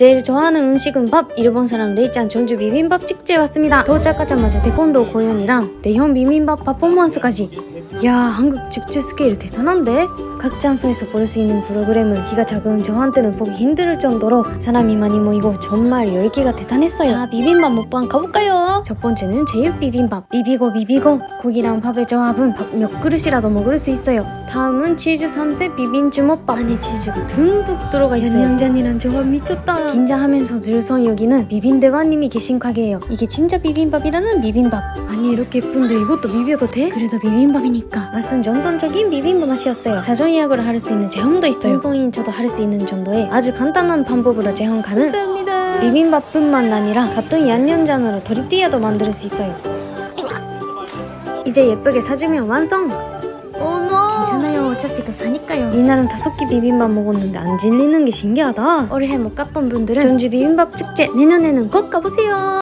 제일 좋아하는 음식은 밥. 일본 사람 레이짱 전주 비빔밥 축제에 왔습니다. 도착하자마자 태권도 공연이랑 대형 비빔밥 퍼포먼스까지. 야 한국 축제 스케일 대단한데? 각 장소에서 볼 수 있는 프로그램은 키가 작은 저한테는 보기 힘들 정도로 사람이 많이 모이고 정말 열기가 대단했어요. 자 비빔밥 먹방 가볼까요? 첫 번째는 제육 비빔밥. 비비고 비비고 고기랑 밥의 조합은 밥 몇 그릇이라도 먹을 수 있어요. 다음은 치즈 3세 비빔 주먹밥. 안에 치즈가 듬뿍 들어가 있어요. 양념장이랑 조합 미쳤다. 긴장하면서 들선 여기는 비빔대왕님이 계신 가게예요. 이게 진짜 비빔밥이라는 비빔밥. 아니 이렇게 예쁜데 이것도 비벼도 돼? 그래도 비빔밥이니까. 맛은 전통적인 비빔밥 맛이었어요. 사전 예약을 할 수 있는 체험도 있어요. 방송인 저도 할 수 있는 정도의 아주 간단한 방법으로 체험 가능 감사합니다. 비빔밥뿐만 아니라 같은 양념장으로 도리띠아도 만들 수 있어요. 이제 예쁘게 사주면 완성! 어머! 괜찮아요. 어차피 또 사니까요. 이날은 다섯 개 비빔밥 먹었는데 안 질리는 게 신기하다. 올해 못 갔던 분들은 전주 비빔밥 축제 내년에는 꼭 가보세요